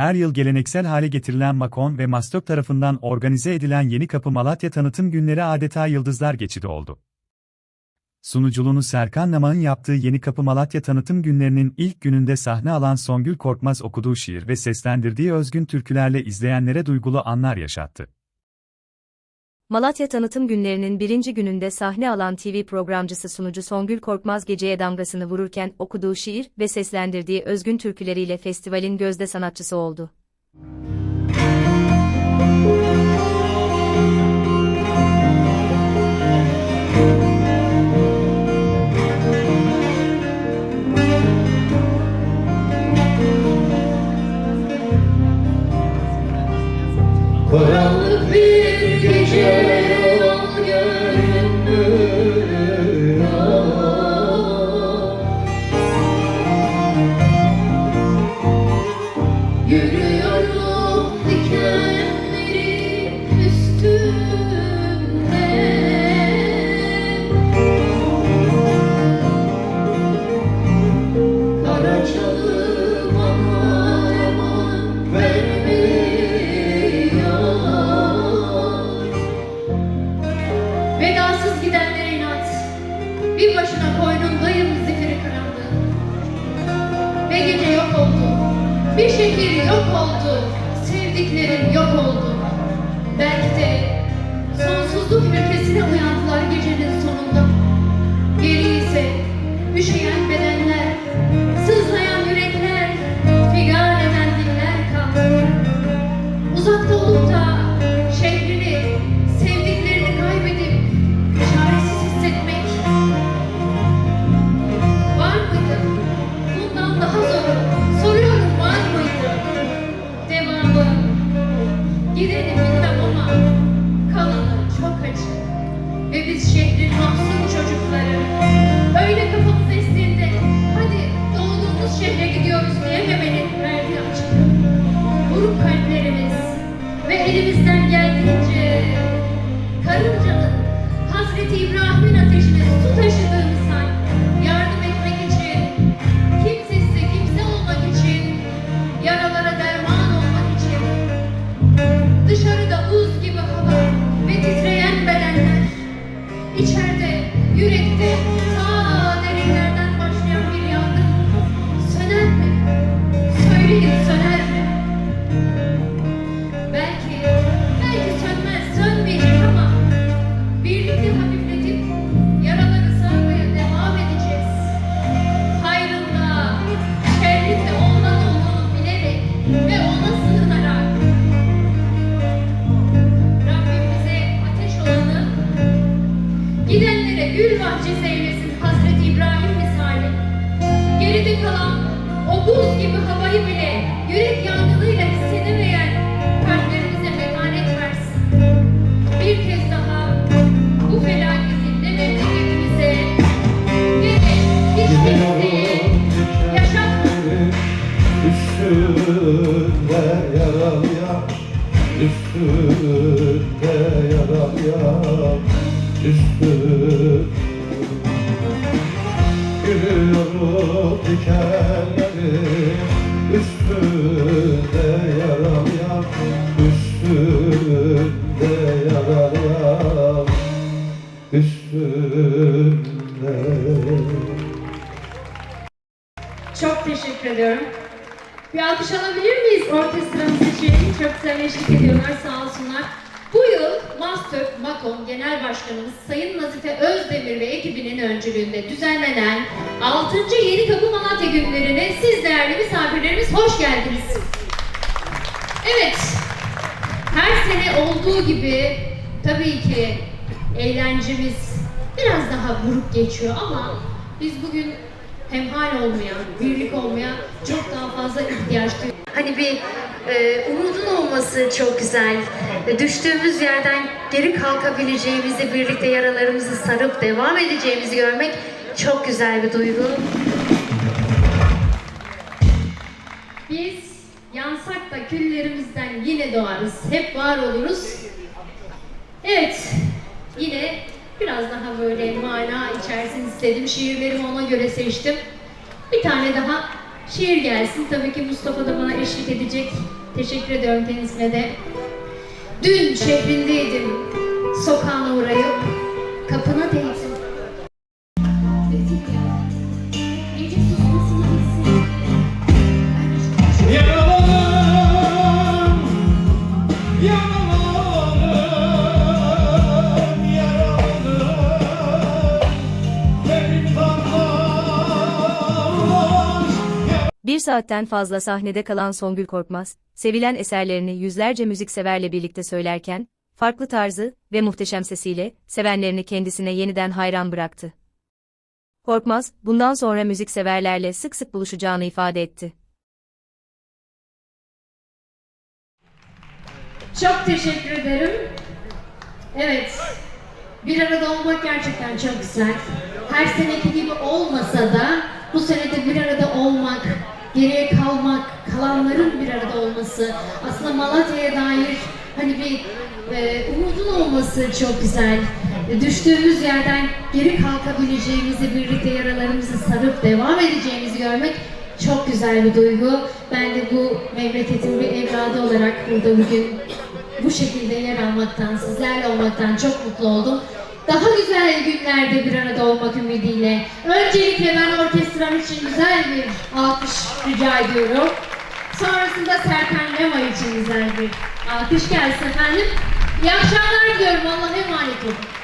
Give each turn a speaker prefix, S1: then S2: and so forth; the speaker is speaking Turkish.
S1: her yıl geleneksel hale getirilen Makon ve Mastök tarafından organize edilen Yeni Kapı Malatya tanıtım günleri adeta yıldızlar geçidi oldu. Sunuculuğunu Serkan Namağ'ın yaptığı Yeni Kapı Malatya tanıtım günlerinin ilk gününde sahne alan Songül Korkmaz okuduğu şiir ve seslendirdiği özgün türkülerle izleyenlere duygulu anlar yaşattı.
S2: Malatya tanıtım günlerinin birinci gününde sahne alan TV programcısı sunucu Songül Korkmaz geceye damgasını vururken okuduğu şiir ve seslendirdiği özgün türküleriyle festivalin gözde sanatçısı oldu.
S3: Bir Bir şehir yok oldu Sevdiklerim yok oldu. Belki de Sonsuzluk ülkesine uyandılar ve elimizden geldiğince karıncanın Hazreti İbrahim'in ateşine su taşıdığımız gül bahçesi eylesin Hazreti İbrahim misali. Geride kalan o buz gibi havayı bile yürek yangınıyla hissedemeyen kalplerimize metanet versin. Bir kez daha bu felaketin ne memleketimize ne de hiç kimseye yaşatmasın.
S4: Üstünde yaralıya Üstünde yaralıya Üstünde Yürüyorum dikenleri Üstünde yaralıya Üstünde yaralıya Üstünde
S3: Çok teşekkür ediyorum. Bir alkış alabilir miyiz orkestramız için? Çok güzel eşlik ediyorlar sağ olsunlar. Mastök Makom Genel Başkanımız Sayın Nazife Özdemir ve ekibinin öncülüğünde düzenlenen 6. Yeni Kapı Malatya günlerine siz değerli misafirlerimiz hoş geldiniz. Evet, her sene olduğu gibi tabii ki eğlencemiz biraz daha buruk geçiyor ama biz bugün hemhal olmaya, birlik olmaya çok daha fazla ihtiyaç duyuyoruz. Hani bir e, umudun olması çok güzel. E, düştüğümüz yerden geri kalkabileceğimizi, birlikte yaralarımızı sarıp devam edeceğimizi görmek çok güzel bir duygu. Biz yansak da küllerimizden yine doğarız. Hep var oluruz. Evet, yine biraz daha böyle mana içersin istedim. Şiirlerimi ona göre seçtim. Bir tane daha şiir gelsin. Tabii ki Mustafa da bana eşlik edecek. Teşekkür ediyorum kendisine de. Dün şehrindeydim, sokağına uğrayıp kapına değdim.
S2: Bir saatten fazla sahnede kalan Songül Korkmaz, sevilen eserlerini yüzlerce müzikseverle birlikte söylerken, farklı tarzı ve muhteşem sesiyle sevenlerini kendisine yeniden hayran bıraktı. Korkmaz, bundan sonra müzikseverlerle sık sık buluşacağını ifade etti.
S3: Çok teşekkür ederim. Evet, bir arada olmak gerçekten çok güzel. Her seneki gibi olmasa da bu senede bir arada olmak, geriye kalmak, kalanların bir arada olması, aslında Malatya'ya dair hani bir e, umudun olması çok güzel. E, Düştüğümüz yerden geri kalkabileceğimizi, birlikte yaralarımızı sarıp devam edeceğimizi görmek çok güzel bir duygu. Ben de bu memleketin bir evladı olarak burada bugün bu şekilde yer almaktan, sizlerle olmaktan çok mutlu oldum. Daha güzel günlerde bir arada olmak ümidiyle. Öncelikle ben orkestram için güzel bir alkış rica ediyorum. Sonrasında Serkan Lema için güzel bir alkış gelsin efendim. İyi akşamlar diliyorum. Allah'a emanet olun.